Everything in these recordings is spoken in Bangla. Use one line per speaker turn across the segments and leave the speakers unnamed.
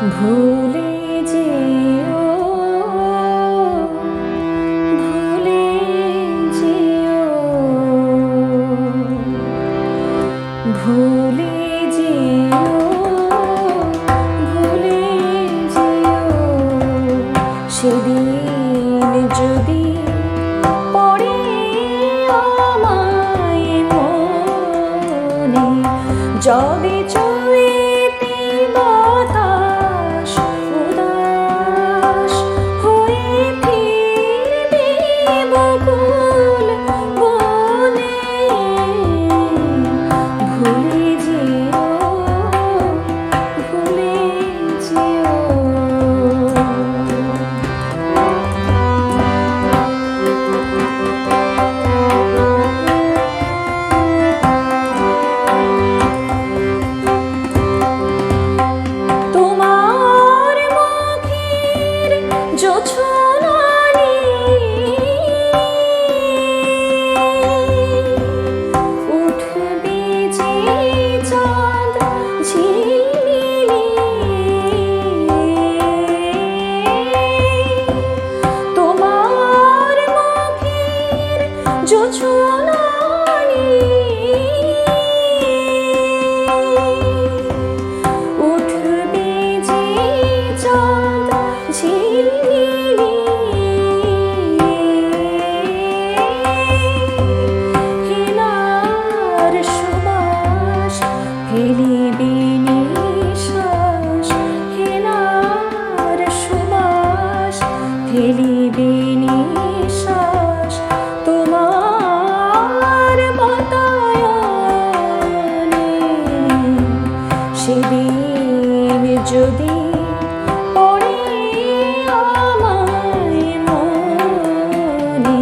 ভুলে যেও ভুলে যেও ভুলে যেও ভুলে যেও। সেদিন যদি পড়ে আমায় মনে ফেলিবে নিশ্বাস তোমার বাতায়নে। সেদিন যদি আমায় মনে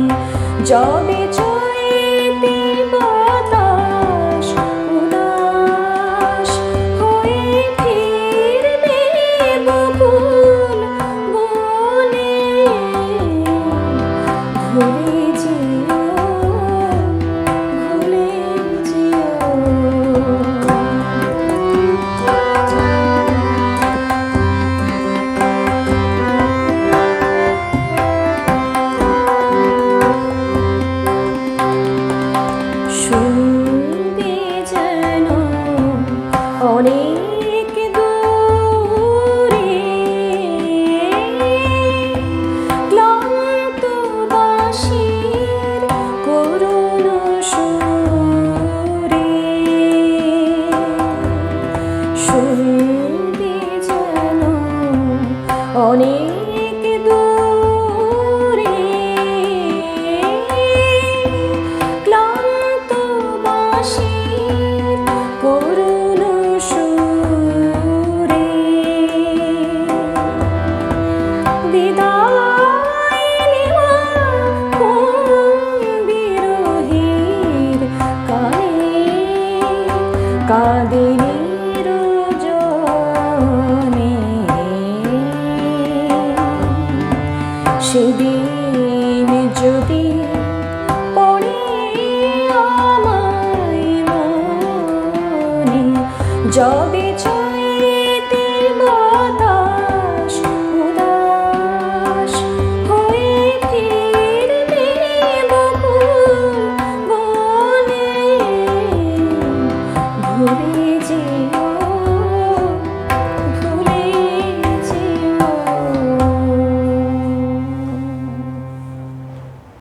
জবে ছ